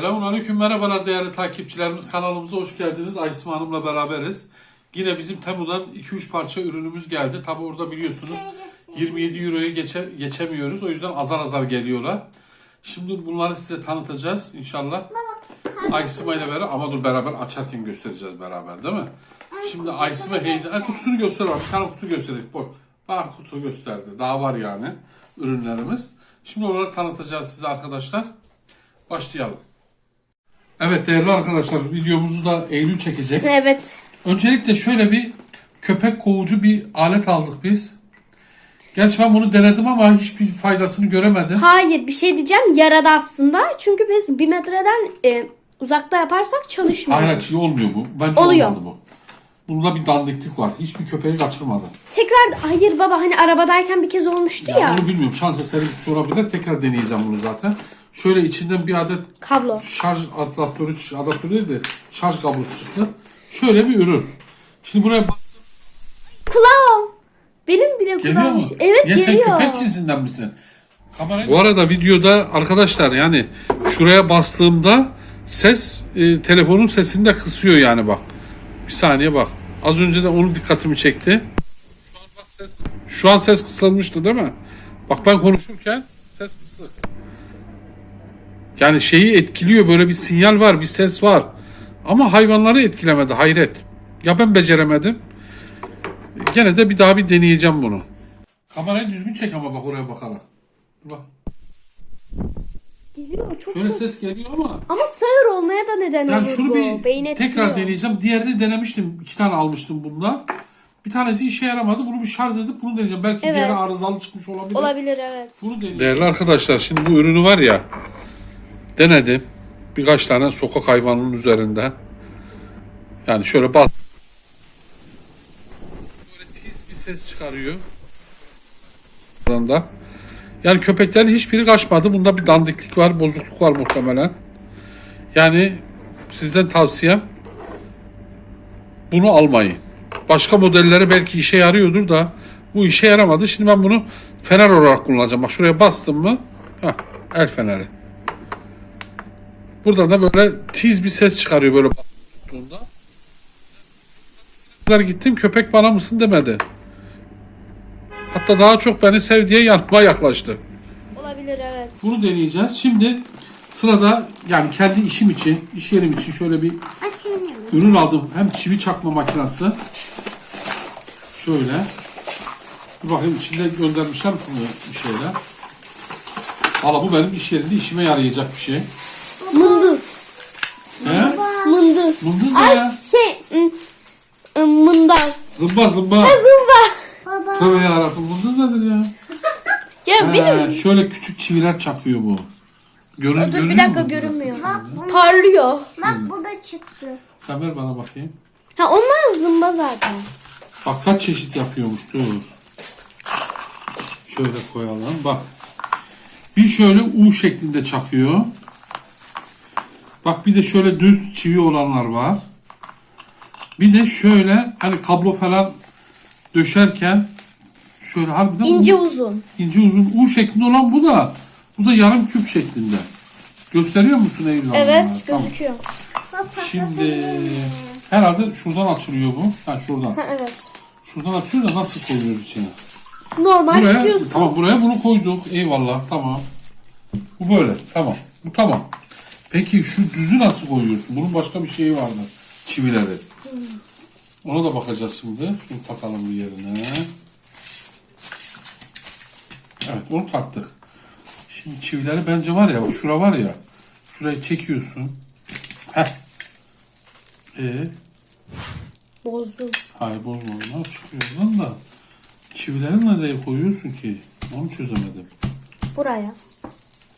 Selamun Aleyküm merhabalar değerli takipçilerimiz kanalımıza hoş geldiniz. Aysima Hanım'la beraberiz. Yine bizim Temu'dan 2-3 parça ürünümüz geldi. Tabi orada biliyorsunuz 27 Euro'yu geçe, geçemiyoruz. O yüzden azar azar geliyorlar. Şimdi bunları size tanıtacağız inşallah. Aysima ile beraber ama dur beraber açarken göstereceğiz beraber değil mi? Şimdi Aysima heyecan... Ha, kutusunu göster bak. Bir tane kutu gösterdik. Bak, bak kutu gösterdi. Daha var yani ürünlerimiz. Şimdi onları tanıtacağız size arkadaşlar. Başlayalım. Evet değerli arkadaşlar videomuzu da Eylül çekecek. Evet. Öncelikle şöyle bir köpek kovucu bir alet aldık biz. Gerçi ben bunu denedim ama hiçbir faydasını göremedim. Hayır bir şey diyeceğim yaradı aslında. Çünkü biz bir metreden e, uzakta yaparsak çalışmıyor. Hayır iyi olmuyor bu. Bence Oluyor. olmadı bu. Bunda bir dandiklik var. Hiçbir köpeği kaçırmadı. Tekrar hayır baba hani arabadayken bir kez olmuştu Ya, ya. Onu bilmiyorum. Şans eseri gitmiş olabilir. Tekrar deneyeceğim bunu zaten. Şöyle içinden bir adet Kablo. şarj adaptörü, adaptörü değil de şarj kablosu çıktı. Şöyle bir ürün. Şimdi buraya bak- Kulağım. Benim bile geliyor kulağım. mu? Evet ya sen geliyor. köpek cinsinden misin? Kamerayı... Bu arada videoda arkadaşlar yani şuraya bastığımda ses e, telefonun sesini de kısıyor yani bak. Bir saniye bak. Az önce de onun dikkatimi çekti. Şu an bak ses şu an ses kısılmıştı değil mi? Bak ben konuşurken ses kısık. Yani şeyi etkiliyor böyle bir sinyal var, bir ses var. Ama hayvanları etkilemedi hayret. Ya ben beceremedim. Gene de bir daha bir deneyeceğim bunu. Kamerayı düzgün çek ama bak oraya bakarak. Dur Bak. Geliyor çok Şöyle kötü. ses geliyor ama Ama sağır olmaya da neden yani olur şunu bu. bir Beyin etkiliyor. tekrar deneyeceğim. Diğerini denemiştim. İki tane almıştım bundan. Bir tanesi işe yaramadı. Bunu bir şarj edip bunu deneyeceğim. Belki Evet. diğeri arızalı çıkmış olabilir. Olabilir evet. Bunu deneyeceğim. Değerli arkadaşlar şimdi bu ürünü var ya denedim. Birkaç tane sokak hayvanının üzerinde. Yani şöyle bas. Böyle tiz bir ses çıkarıyor. Yani köpeklerin hiçbiri kaçmadı. Bunda bir dandiklik var, bozukluk var muhtemelen. Yani sizden tavsiyem bunu almayın. Başka modelleri belki işe yarıyordur da bu işe yaramadı. Şimdi ben bunu fener olarak kullanacağım. Bak şuraya bastım mı? Heh, el feneri. Buradan da böyle tiz bir ses çıkarıyor böyle tuttuğunda. kadar gittim köpek bana mısın demedi. Hatta daha çok beni sev diye yanıma yaklaştı. Olabilir evet. Bunu deneyeceğiz. Şimdi sırada yani kendi işim için, iş yerim için şöyle bir Açılmıyor. ürün aldım. Hem çivi çakma makinesi. Şöyle. Bir bakayım içinde göndermişler mi bir şeyler. Valla bu benim iş yerinde işime yarayacak bir şey. Mındız. He? Mındız. Mındız ne Ay ya? şey ım, mındaz. Zımba zımba. Zımba. Baba. Tövbe yarabbim mındız nedir ya? Ya He, benim. şöyle küçük çiviler çakıyor bu. Görün, Dur görünüyor bir dakika mu? görünmüyor. Bak, bu, Parlıyor. bak bu da çıktı. Sen ver bana bakayım. Ha onlar zımba zaten. Bak kaç çeşit yapıyormuş dur. Şöyle koyalım bak. Bir şöyle U şeklinde çakıyor. Bak bir de şöyle düz çivi olanlar var. Bir de şöyle hani kablo falan döşerken şöyle harbiden İnce U- uzun. ince uzun U şeklinde olan bu da bu da yarım küp şeklinde. Gösteriyor musun Eylül? Evet? Tamam. gözüküyor. Şimdi herhalde şuradan açılıyor bu. Ha şuradan. Ha evet. Şuradan açıyor da nasıl koyuyoruz içine? Normal Buraya, tutuyorsun. tamam buraya bunu koyduk. Eyvallah tamam. Bu böyle tamam. Bu tamam. Peki şu düzü nasıl koyuyorsun? Bunun başka bir şeyi vardı. Çivileri. Ona da bakacağız şimdi. Şunu takalım bir yerine. Evet onu taktık. Şimdi çivileri bence var ya şura var ya. Şurayı çekiyorsun. Heh. Ee, Bozdum. Hayır bozma onlar çıkıyor oradan da. Çivileri nereye koyuyorsun ki? Onu çözemedim. Buraya.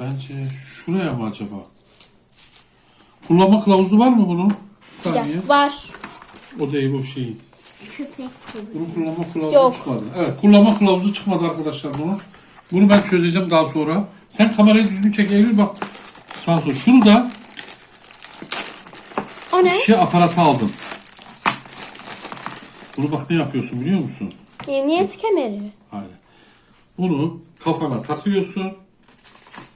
Bence şuraya mı acaba? Kullanma kılavuzu var mı bunun? Bir saniye. dakika. Var. O değil o şeyin. Köpek kolu. Bunun kullanma kılavuzu Yok. çıkmadı. Evet kullanma kılavuzu çıkmadı arkadaşlar bunun. Bunu ben çözeceğim daha sonra. Sen kamerayı düzgün çek Eylül bak. Sağ sol. Şunu da O ne? şey aparatı aldım. Bunu bak ne yapıyorsun biliyor musun? Emniyet kemeri. Hayır. Bunu kafana takıyorsun.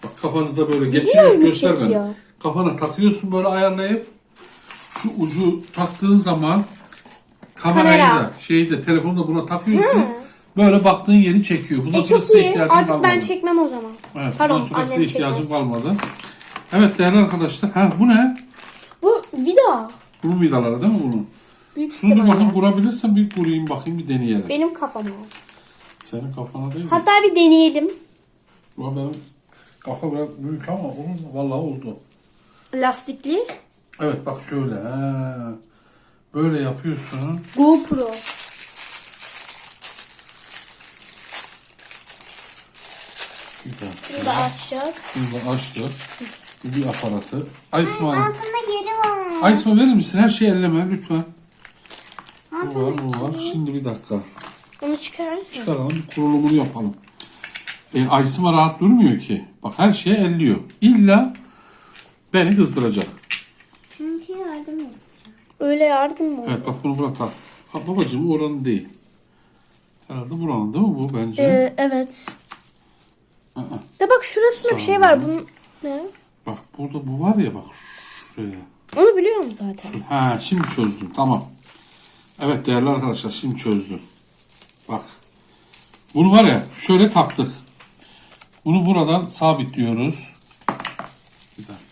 Bak kafanıza böyle mu göster bana. Kafana takıyorsun böyle ayarlayıp şu ucu taktığın zaman kamerayı Kamera. da şeyi de telefonu da buna takıyorsun. Böyle baktığın yeri çekiyor. Buna E çok size iyi. ihtiyacın Artık kalmadı. ben çekmem o zaman. Evet, Pardon bundan sonra size annem ihtiyacın çekmez. kalmadı. Evet değerli arkadaşlar. Ha bu ne? Bu vida. Bunun vidaları değil mi bunun? Büyük Şunu bir bakayım ihtimalle. kurabilirsen bir kurayım bakayım bir deneyelim. Benim kafama. Senin kafana değil mi? Hatta bir deneyelim. Ulan benim kafa biraz büyük ama mu? Vallahi oldu. Lastikli. Evet bak şöyle. He. Böyle yapıyorsun. GoPro. Bir dakika. Bunu da açacağız. Bunu da açtık. Bu bir aparatı. Aysma. Altında yeri var. Aysma verir misin? Her şeyi elleme lütfen. Bu var bu var. Şimdi bir dakika. Onu çıkar. Çıkaralım bir kurulumunu yapalım. E, Aysma rahat durmuyor ki. Bak her şeyi elliyor. İlla beni kızdıracak. Çünkü yardım et. Öyle yardım mı? Evet bak bunu buna tak. Ha, babacığım oranın değil. Herhalde buranın değil mi bu bence? Ee, evet. Aa, De bak şurasında bir şey var. Bunun ne? bak burada bu var ya bak şuraya. Onu biliyorum zaten. Ha şimdi çözdüm tamam. Evet değerli arkadaşlar şimdi çözdüm. Bak. Bunu var ya şöyle taktık. Bunu buradan sabitliyoruz. Bir dakika.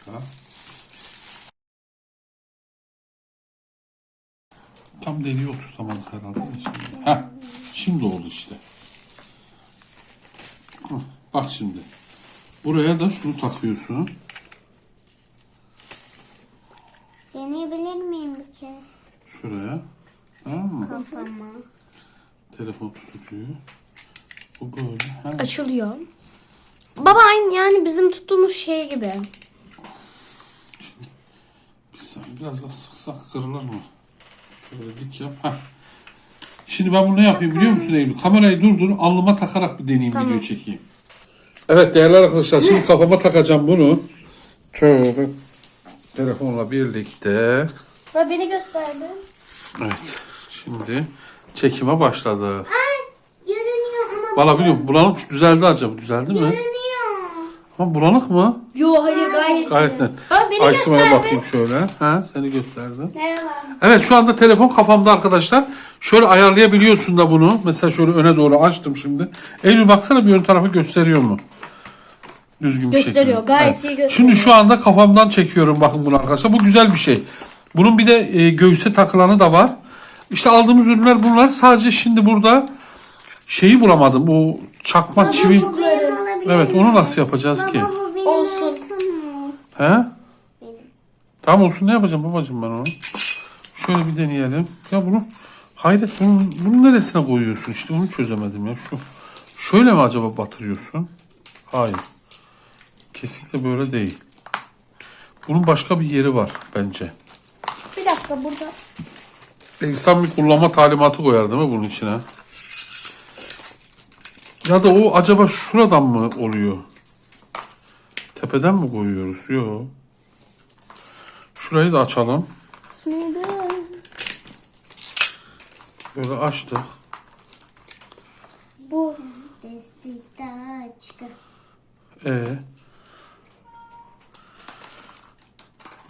Tam deliğe oturtamadık herhalde. Şimdi. Heh, şimdi oldu işte. Bak şimdi. Buraya da şunu takıyorsun. Deneyebilir miyim bir kere Şuraya. Tamam mı? kafama? Telefon tutucuyu. Bu böyle. Ha. Açılıyor. Baba aynı yani bizim tuttuğumuz şey gibi. Bir saniye, biraz daha sıksak kırılır mı? Şöyle dik yap. Heh. Şimdi ben bunu ne yapayım biliyor musun Eylül? Kamerayı durdur, alnıma takarak bir deneyeyim video çekeyim. Evet değerli arkadaşlar şimdi kafama takacağım bunu. Şöyle telefonla birlikte. Baba beni gösterdi. Evet. Şimdi çekime başladı. Ay görünüyor ama Valla biliyorum bulanık düzeldi acaba düzeldi mi? görünüyor. Ama bulanık mı? Yo hayır gayet, Gayet net. Beni Aysima'ya gösterdi. bakayım şöyle. Ha, seni gösterdim. Merhaba. Evet şu anda telefon kafamda arkadaşlar. Şöyle ayarlayabiliyorsun da bunu. Mesela şöyle öne doğru açtım şimdi. Eylül baksana bir ön tarafı gösteriyor mu? Düzgün bir Gösteriyor, şekilde. gayet iyi gösteriyor. Şimdi şu anda kafamdan çekiyorum bakın bunu arkadaşlar. Bu güzel bir şey. Bunun bir de e, göğüse takılanı da var. İşte aldığımız ürünler bunlar. Sadece şimdi burada şeyi bulamadım. Bu çakma çivi. Evet onu nasıl yapacağız ki? Olsun. olsun mu? He? Tamam olsun ne yapacağım babacığım ben onu? Şöyle bir deneyelim. Ya bunu hayret bunun, bunun neresine koyuyorsun işte onu çözemedim ya. Şu şöyle mi acaba batırıyorsun? Hayır. Kesinlikle böyle değil. Bunun başka bir yeri var bence. Bir dakika burada. İnsan bir kullanma talimatı koyar değil mi bunun içine? Ya da o acaba şuradan mı oluyor? Tepeden mi koyuyoruz? Yok. Şurayı da açalım. Şimdi Böyle açtık. bu. Ee.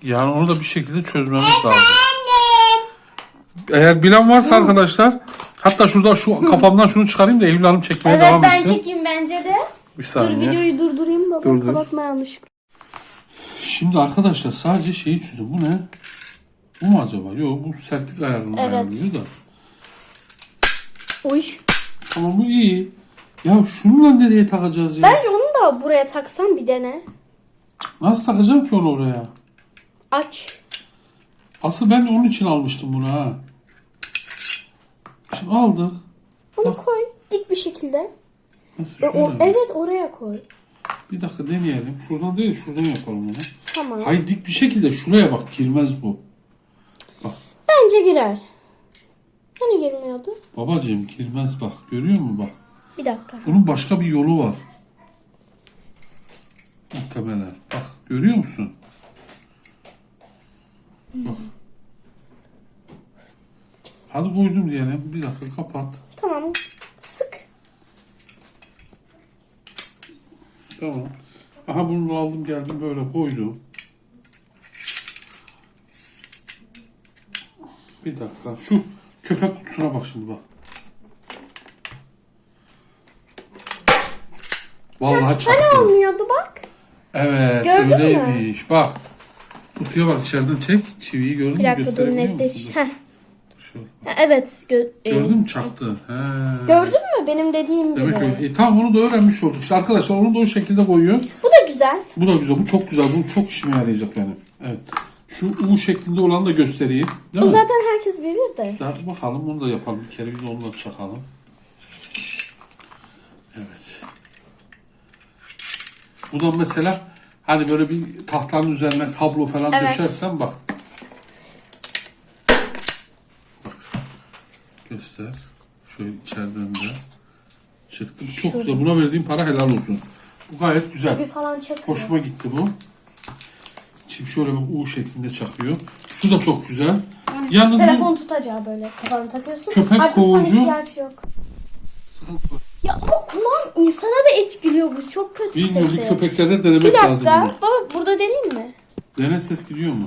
Yani onu da bir şekilde çözmemiz lazım. Eğer bilen varsa arkadaşlar hatta şurada şu kafamdan şunu çıkarayım da Eylül Hanım çekmeye Evet devam ben etsin. çekeyim bence de. Bir Dur saniye. videoyu durdurayım baba. Durdur. Kapatma yanlışlıkla. Şimdi arkadaşlar sadece şeyi çözdüm. Bu ne? Bu mu acaba? Yok bu sertlik ayarını Evet. ayarlıyor da. Oy. Tamam bu iyi. Ya şununla nereye takacağız ya? Bence onu da buraya taksan bir dene. Nasıl takacağım ki onu oraya? Aç. Asıl ben de onun için almıştım bunu ha. Şimdi aldık. Onu koy. Dik bir şekilde. Nasıl E, şöyle o, mi? evet oraya koy. Bir dakika deneyelim. Şuradan değil şuradan yapalım onu. Tamam. Hayır dik bir şekilde şuraya bak girmez bu. Bence girer. Hani girmiyordu? Babacığım girmez bak. Görüyor musun bak. Bir dakika. Bunun başka bir yolu var. Muhtemelen. Bak görüyor musun? Bak. Hadi koydum diyelim. Bir dakika kapat. Tamam. Sık. Tamam. Aha bunu aldım geldim böyle koydum. Bir dakika. Şu köpek kutusuna bak şimdi bak. Vallahi çaktı. Hani olmuyordu bak. Evet Gördün öyleymiş. Mü? Bak. Kutuya bak içeriden çek. Çiviyi gördün mü? Bir dakika dur netleş. Heh. Evet. Gö e, gördün mü çaktı? He. Gördün mü? Benim dediğim Demek gibi. öyle. E, tamam onu da öğrenmiş olduk. İşte arkadaşlar onu da o şekilde koyuyor. Bu da güzel. Bu da güzel. Bu çok güzel. Bu çok işime yarayacak yani. Evet. Şu U şeklinde olanı da göstereyim. Değil Bu mi? zaten herkes bilir de. Ya bakalım bunu da yapalım. Bir kere bir de onu da çakalım. Evet. Bu da mesela hani böyle bir tahtanın üzerine kablo falan Evet. döşersen bak. Bak. Göster. Şöyle içeriden de çıktı. Bu Çok güzel. Buna verdiğim para helal olsun. Bu gayet güzel. Çivi falan çakıyor. Hoşuma gitti bu. Şimdi şöyle bir U şeklinde çakıyor. Şu da çok güzel. Yalnız bu Telefon tutacağı böyle kafana takıyorsun. Köpek Artık sana kovucu. ihtiyaç yok. Ya ama kulağım insana da etkiliyor bu. Çok kötü Bilmiyorum sesi. bir köpeklerde denemek lazım dakika. bunu. Baba burada deneyeyim mi? Dene ses gidiyor mu?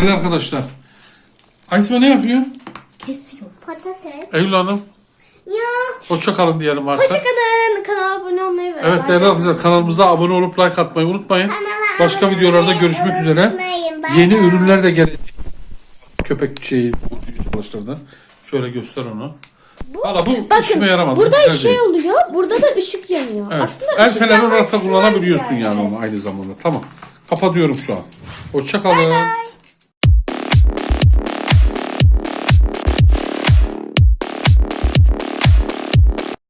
Evet arkadaşlar. Aysma ne yapıyor? Patates. Eylül Hanım. Ya. Hoşça kalın diyelim artık. Hoşçakalın. Kanala abone olmayı ve Evet değerli arkadaşlar kanalımıza abone olup like atmayı unutmayın. Kanala Başka abone videolarda olmayı görüşmek üzere. unutmayın. Bay Yeni bay. ürünler de gelecek. Köpek şeyi çalıştırdı. Şöyle göster onu. Valla bu Bakın işime yaramadı. burada Güzel şey değil. oluyor. Burada da ışık yanıyor. Evet. Aslında El ışık feneri yanmak olarak da kullanabiliyorsun yani onu aynı zamanda. Tamam. Kapatıyorum şu an. Hoşça kalın.